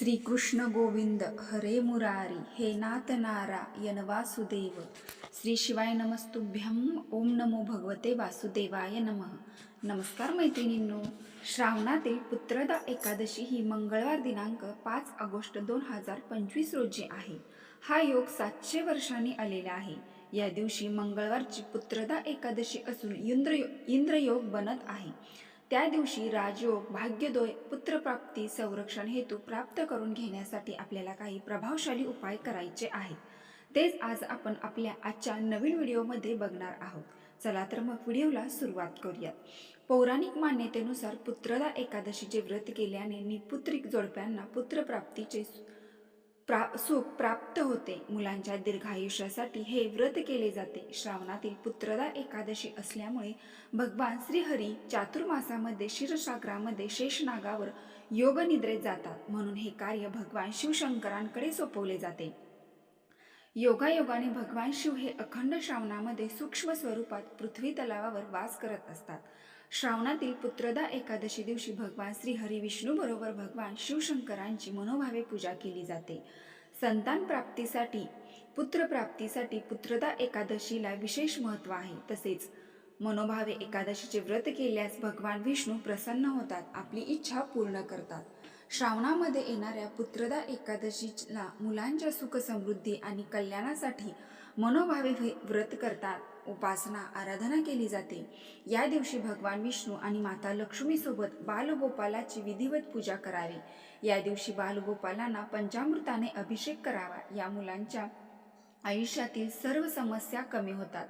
श्रीकृष्ण गोविंद हरे मुरारी हे नाथ नारायण वासुदेव. श्री शिवाय नमस्तुभ्यं ओम नमो भगवते वासुदेवाय नमः. नमस्कार मैत्रिणींनो श्रावणातील पुत्रदा एकादशी ही मंगळवार दिनांक पाच ऑगस्ट दोन हजार पंचवीस रोजी आहे. हा योग सातशे वर्षांनी आलेला आहे. या दिवशी मंगळवारची पुत्रदा एकादशी असून इंद्र इंद्रयोग बनत आहे. त्या दिवशी राजयोग भाग्यदोय पुत्रप्राप्ती संरक्षण हेतू प्राप्त करून घेण्यासाठी आपल्याला काही प्रभावशाली उपाय करायचे आहेत. तेच आज आपण आपल्या आजच्या नवीन व्हिडिओमध्ये बघणार आहोत. चला तर मग व्हिडिओला सुरुवात करूयात. पौराणिक मान्यतेनुसार पुत्रदा एकादशीचे व्रत केल्याने निपुत्रिक जोडप्यांना पुत्रप्राप्तीचे प्रा सुख प्राप्त होते. मुलांच्या दीर्घायुष्यासाठी हे व्रत केले जाते. श्रावणातील पुत्रदा एकादशी असल्यामुळे भगवान श्रीहरी चातुर्मासामध्ये क्षीरसागरामध्ये शेषनागावर योगनिद्रेत जातात. म्हणून हे कार्य भगवान शिवशंकरांकडे सोपवले जाते. योगायोगाने भगवान शिव हे अखंड श्रावणामध्ये सूक्ष्म स्वरूपात पृथ्वी तलावावर वास करत असतात. श्रावणातील पुत्रदा एकादशी दिवशी भगवान श्री हरी विष्णू बरोबर भगवान शिवशंकरांची मनोभावे पूजा केली जाते. संतान प्राप्तीसाठी पुत्रप्राप्तीसाठी पुत्रदा एकादशीला विशेष महत्त्व आहे. तसेच मनोभावे एकादशीचे व्रत केल्यास भगवान विष्णू प्रसन्न होतात आपली इच्छा पूर्ण करतात. श्रावणामध्ये येणाऱ्या पुत्रदा एकादशीला मुलांच्या सुख समृद्धी आणि कल्याणासाठी मनोभावे व्रत करतात. उपासना आराधना केली जाते. या दिवशी भगवान विष्णू आणि माता लक्ष्मीसोबत बालगोपालाची विधिवत पूजा करावी. या दिवशी बालगोपालांना पंचामृताने अभिषेक करावा. या मुलांच्या आयुष्यातील सर्व समस्या कमी होतात.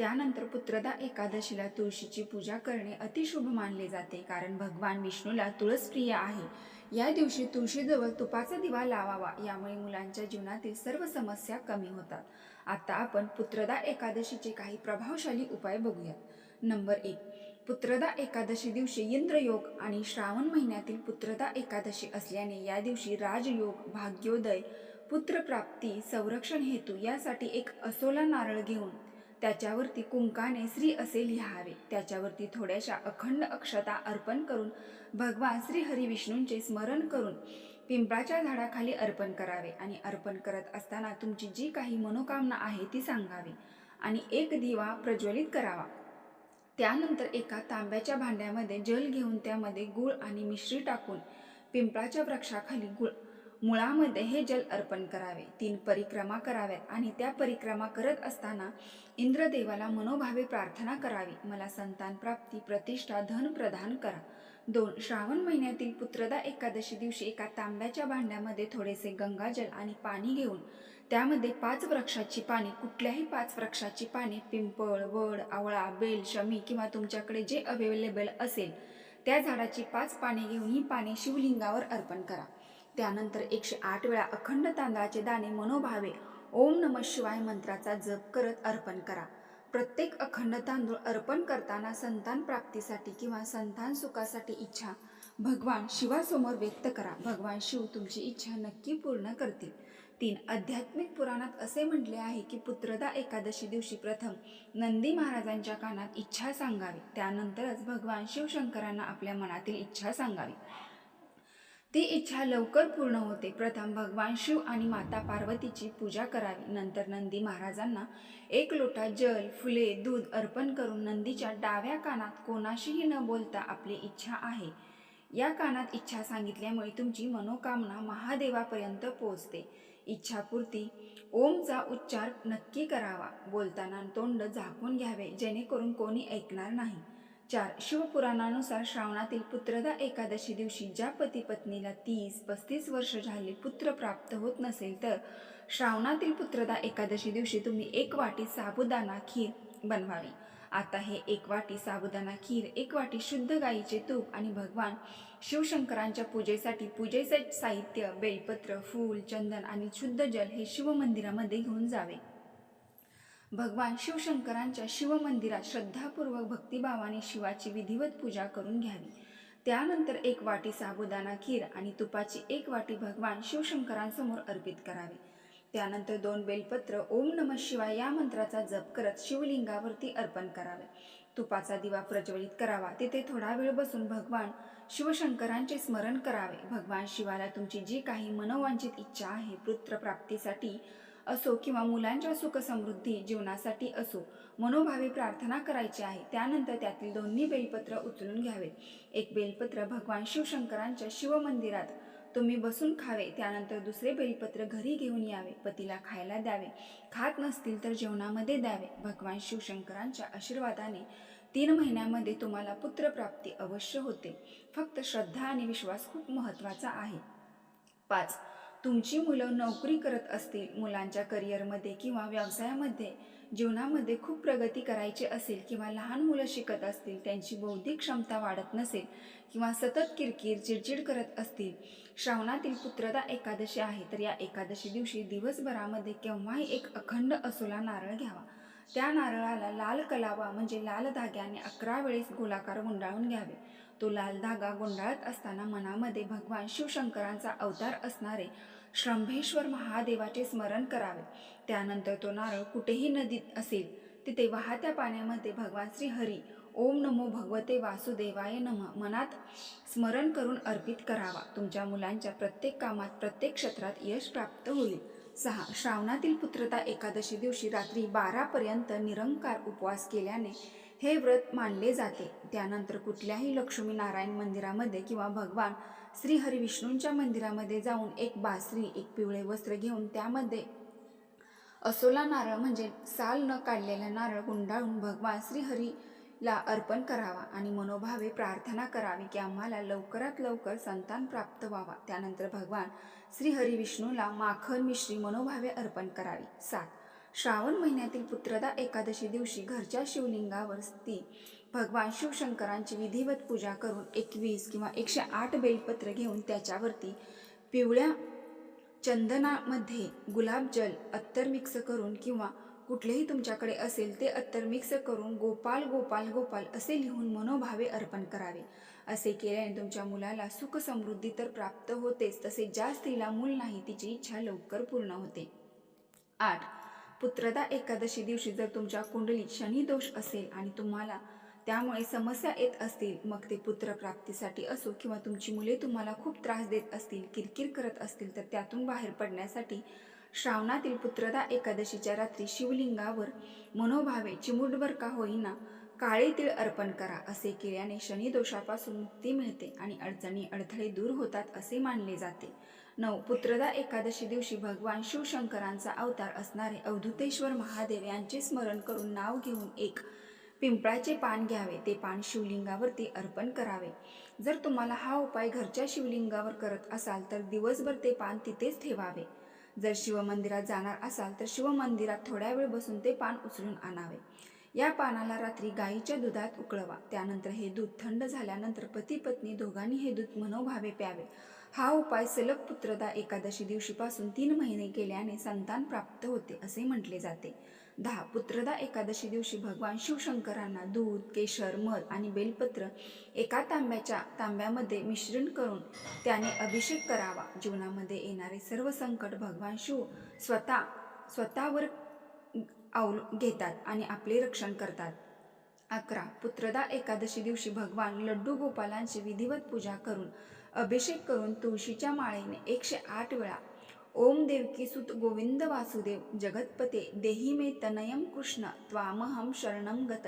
त्यानंतर पुत्रदा एकादशीला तुळशीची पूजा करणे अतिशुभ मानले जाते कारण भगवान विष्णूला तुळस प्रिय आहे. या दिवशी तुळशीजवळ तुपाचा दिवा लावावा यामुळे मुलांच्या जीवनातील सर्व समस्या कमी होतात. आता आपण पुत्रदा एकादशीचे काही प्रभावशाली उपाय बघूयात. नंबर एक पुत्रदा एकादशी दिवशी इंद्रयोग आणि श्रावण महिन्यातील पुत्रदा एकादशी असल्याने या दिवशी राजयोग भाग्योदय पुत्रप्राप्ती संरक्षण हेतू यासाठी एक असोला नारळ घेऊन त्याच्यावरती कुंकाने श्री असे लिहावे. त्याच्यावरती थोड्याशा अखंड अक्षता अर्पण करून भगवान श्री हरी विष्णूंचे स्मरण करून पिंपळाच्या झाडाखाली अर्पण करावे आणि अर्पण करत असताना तुमची जी काही मनोकामना आहे ती सांगावी आणि एक दिवा प्रज्वलित करावा. त्यानंतर एका तांब्याच्या भांड्यामध्ये जल घेऊन त्यामध्ये गुळ आणि मिश्री टाकून पिंपळाच्या वृक्षाखाली गुळ मुळामध्ये हे जल अर्पण करावे. तीन परिक्रमा कराव्यात आणि त्या परिक्रमा करत असताना इंद्रदेवाला मनोभावे प्रार्थना करावी. मला संतान प्राप्ती प्रतिष्ठा धन प्रदान करा. दोन श्रावण महिन्यातील पुत्रदा एकादशी दिवशी एका तांब्याच्या भांड्यामध्ये थोडेसे गंगाजल आणि पाणी घेऊन त्यामध्ये पाच वृक्षाची पाने कुठल्याही पाच वृक्षाची पाने पिंपळ वड आवळा बेल शमी किंवा तुमच्याकडे जे अवेलेबल असेल त्या झाडाची पाच पाने घेऊन ही पाने शिवलिंगावर अर्पण करा. त्यानंतर एकशे आठ वेळा अखंड तांदळाचे दाणे मनोभावे ओम नम शिवाय मंत्राचा जप करत अर्पण करा. प्रत्येक अखंड तांदूळ अर्पण करताना संतान प्राप्तीसाठी किंवा संतान सुखासाठी इच्छा भगवान शिवासमोर व्यक्त करा. भगवान शिव तुमची इच्छा नक्की पूर्ण करतील. तीन आध्यात्मिक पुराणात असे म्हटले आहे की पुत्रदा एकादशी दिवशी प्रथम नंदी महाराजांच्या कानात इच्छा सांगावी. त्यानंतरच भगवान शिवशंकरांना आपल्या मनातील इच्छा सांगावी. ती इच्छा लवकर पूर्ण होते. प्रथम भगवान शिव आणि माता पार्वतीची पूजा करावी. नंतर नंदी महाराजांना एक लोटा जल फुले दूध अर्पण करून नंदीच्या डाव्या कानात कोणाशीही न बोलता आपली इच्छा आहे. या कानात इच्छा सांगितल्यामुळे तुमची मनोकामना महादेवापर्यंत पोहोचते. इच्छापूर्ती ओमचा उच्चार नक्की करावा. बोलताना तोंड झाकून घ्यावे जेणेकरून कोणी ऐकणार नाही. चार शिवपुराणानुसार श्रावणातील पुत्रदा एकादशी दिवशी ज्या पती पत्नीला तीस पस्तीस वर्ष झाले पुत्र प्राप्त होत नसेल तर श्रावणातील पुत्रदा एकादशी दिवशी तुम्ही एक वाटी साबुदाणा खीर बनवावी. आता हे एक वाटी साबुदाणा खीर एक वाटी शुद्ध गाईचे तूप आणि भगवान शिवशंकरांच्या पूजेसाठी पूजेचे साहित्य बेलपत्र फूल चंदन आणि शुद्ध जल हे शिवमंदिरामध्ये घेऊन जावे. भगवान शिवशंकरांच्या शिवमंदिरात श्रद्धापूर्वक भक्तिभावाने शिवाची विधिवत पूजा करून घ्यावी. त्यानंतर एक वाटी साबुदाणा खीर आणि तुपाची एक वाटी भगवान शिवशंकरांसमोर अर्पित करावे. त्यानंतर दोन बेलपत्र ओम नम शिवाय या मंत्राचा जप करत शिवलिंगावरती अर्पण करावे. तुपाचा दिवा प्रज्वलित करावा. तिथे थोडा वेळ बसून भगवान शिवशंकरांचे स्मरण करावे. भगवान शिवाला तुमची जी काही मनोवांछित इच्छा आहे पुत्रप्राप्तीसाठी असो किंवा मुलांच्या सुख समृद्धी जीवनासाठी असो मनोभावी प्रार्थना करायची आहे. त्यानंतर त्यातील दोन्ही बेलपत्र उचलून घ्यावे. एक बेलपत्र भगवान शिवशंकरांच्या शिवमंदिरात तुम्ही बसून खावे. त्यानंतर दुसरे बेलपत्र घरी घेऊन यावे. पतीला खायला द्यावे. खात नसतील तर जेवणामध्ये द्यावे. भगवान शिवशंकरांच्या आशीर्वादाने तीन महिन्यामध्ये तुम्हाला पुत्रप्राप्ती अवश्य होते. फक्त श्रद्धा आणि विश्वास खूप महत्त्वाचा आहे. पाच. तुमची मुलं नोकरी करत असतील मुलांच्या करिअरमध्ये किंवा व्यवसायामध्ये जीवनामध्ये खूप प्रगती करायची असेल किंवा लहान मुलं शिकत असतील त्यांची बौद्धिक क्षमता वाढत नसेल किंवा सतत किरकिर चिडचिड करत असतील श्रावणातील पुत्रदा एकादशी आहे तर या एकादशी दिवशी दिवसभरामध्ये केव्हाही एक अखंड असोला नारळ घ्यावा. त्या नारळाला लाल कलावा म्हणजे लाल धाग्याने अकरा वेळेस गोलाकार गुंडाळून घ्यावे. तो लाल धागा गुंडाळत असताना मनामध्ये भगवान शिवशंकरांचा अवतार असणारे श्रंभेश्वर महादेवाचे स्मरण करावे. त्यानंतर तो नारळ कुठेही नदीत असेल तिथे वाहत्या पाण्यामध्ये भगवान श्री हरी ओम नमो भगवते वासुदेवाय नम मनात स्मरण करून अर्पित करावा. तुमच्या मुलांच्या प्रत्येक कामात प्रत्येक क्षेत्रात यश प्राप्त होईल. सहा श्रावणातील पुत्रता एकादशी दिवशी रात्री बारापर्यंत निरंकार उपवास केल्याने हे व्रत मानले जाते. त्यानंतर कुठल्याही लक्ष्मीनारायण मंदिरामध्ये किंवा भगवान श्री हरिविष्णूंच्या मंदिरामध्ये जाऊन एक बासरी एक पिवळे वस्त्र घेऊन त्यामध्ये असोला नारळ म्हणजे साल न काढलेला नारळ गुंडाळून भगवान श्रीहरीला अर्पण करावा आणि मनोभावे प्रार्थना करावी की आम्हाला लवकरात लवकर संतान प्राप्त व्हावा. त्यानंतर भगवान श्रीहरी विष्णूला माखन मिश्री मनोभावे अर्पण करावी. सात. श्रावण महिन्यातील पुत्रदा एकादशी दिवशी घरच्या शिवलिंगावर ती भगवान शिवशंकरांची विधिवत पूजा करून एकवीस किंवा एकशे आठ बेलपत्र घेऊन त्याच्यावरती पिवळ्या चंदनामध्ये गुलाबजल अत्तर मिक्स करून किंवा कुठलेही तुमच्याकडे असेल ते अत्तर मिक्स करून गोपाल गोपाल गोपाल असे लिहून मनोभावे अर्पण करावे. असे केल्याने तुमच्या मुलाला सुख समृद्धी तर प्राप्त होतेच तसे ज्या स्त्रीला मूल नाही तिची इच्छा लवकर पूर्ण होते. आठ. पुत्रदा एकादशी दिवशी जर तुमच्या कुंडलीत शनी दोष असेल आणि तुम्हाला त्यामुळे समस्या येत असतील मग ते पुत्रप्राप्तीसाठी असो किंवा तुमची मुले तुम्हाला खूप त्रास देत असतील किरकिर करत असतील तर त्यातून बाहेर पडण्यासाठी श्रावणातील पुत्रदा एकादशीच्या रात्री शिवलिंगावर मनोभावे चिमुडभर का होईना काळे तीळ अर्पण करा असे केल्याने शनी दोषापासून मुक्ती मिळते आणि अडचणी अडथळे दूर होतात असे मानले जाते. नऊ पुत्रदा एकादशी दिवशी भगवान शिवशंकरांचा अवतार असणारे अवधुतेश्वर महादेव यांचे स्मरण करून नाव घेऊन एक पिंपळाचे पान घ्यावे. ते पान शिवलिंगावरती अर्पण करावे. जर तुम्हाला हा उपाय घरच्या शिवलिंगावर करत असाल तर दिवसभर ते पान तिथेच ठेवावे. जर शिवमंदिरात जाणार असाल तर शिवमंदिरात थोड्या वेळ बसून ते पान उचलून आणावे. या पानाला रात्री गाईच्या दुधात उकळवा. त्यानंतर हे दूध थंड झाल्यानंतर पती पत्नी दोघांनी हे दूध मनोभावे प्यावे. हा उपाय सलग पुत्रदा एकादशी दिवशीपासून तीन महिने केल्याने संतान प्राप्त होते असे म्हटले जाते. दहा पुत्रदा एकादशी दिवशी भगवान शिवशंकरांना दूध केशर मध आणि बेलपत्र एका तांब्याच्या तांब्यामध्ये मिश्रण करून त्याने अभिषेक करावा. जीवनामध्ये येणारे सर्व संकट भगवान शिव स्वतः स्वतःवर आव घेतात आणि आपले रक्षण करतात. अकरा. पुत्रदा एकादशी दिवशी भगवान लड्डू गोपालांची विधिवत पूजा करून अभिषेक करून तुळशीच्या माळेने एकशे आठ वेळा ओम देवकी सुत गोविंद वासुदेव जगतपते देही मे तनयम कृष्ण त्वामहम शरणम गत.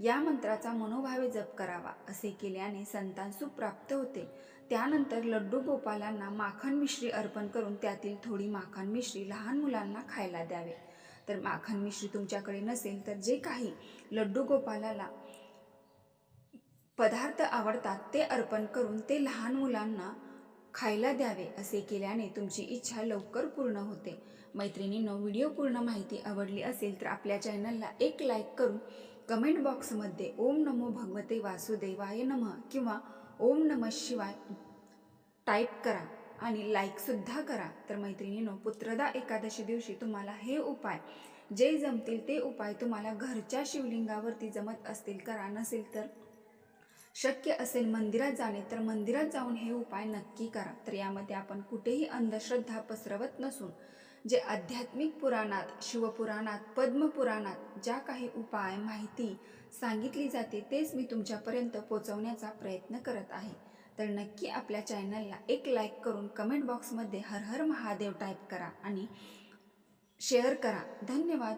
या मंत्राचा मनोभावे जप करावा असे केल्याने संतान सुख प्राप्त होते. त्यानंतर लड्डू गोपालांना माखण मिश्री अर्पण करून त्यातील थोडी माखण मिश्री लहान मुलांना खायला द्यावे. तर माखन मिश्री तुमच्याकडे नसेल तर जे काही लड्डू गोपालाला पदार्थ आवडतात ते अर्पण करून ते लहान मुलांना खायला द्यावे असे केल्याने तुमची इच्छा लवकर पूर्ण होते. मैत्रिणींनो व्हिडिओ पूर्ण माहिती आवडली असेल तर आपल्या चॅनलला एक लाईक करून कमेंट बॉक्समध्ये ओम नमो भगवते वासुदेवाय नमः किंवा ओम नमः शिवाय टाईप करा. आणि लाईकसुद्धा करा. तर मैत्रिणीनो पुत्रदा एकादशी दिवशी तुम्हाला हे उपाय जे जमतील ते उपाय तुम्हाला घरच्या शिवलिंगावरती जमत असतील करा. नसेल तर शक्य असेल मंदिरात जाणे तर मंदिरात जाऊन हे उपाय नक्की करा. तर यामध्ये आपण कुठेही अंधश्रद्धा पसरवत नसून जे आध्यात्मिक पुराणात शिवपुराणात पद्मपुराणात ज्या काही उपाय माहिती सांगितली जाते तेच मी तुमच्यापर्यंत पोचवण्याचा प्रयत्न करत आहे. तर नक्की आपल्या चॅनलला एक लाईक करून कमेंट बॉक्समध्ये हर हर महादेव टाईप करा आणि शेअर करा. धन्यवाद.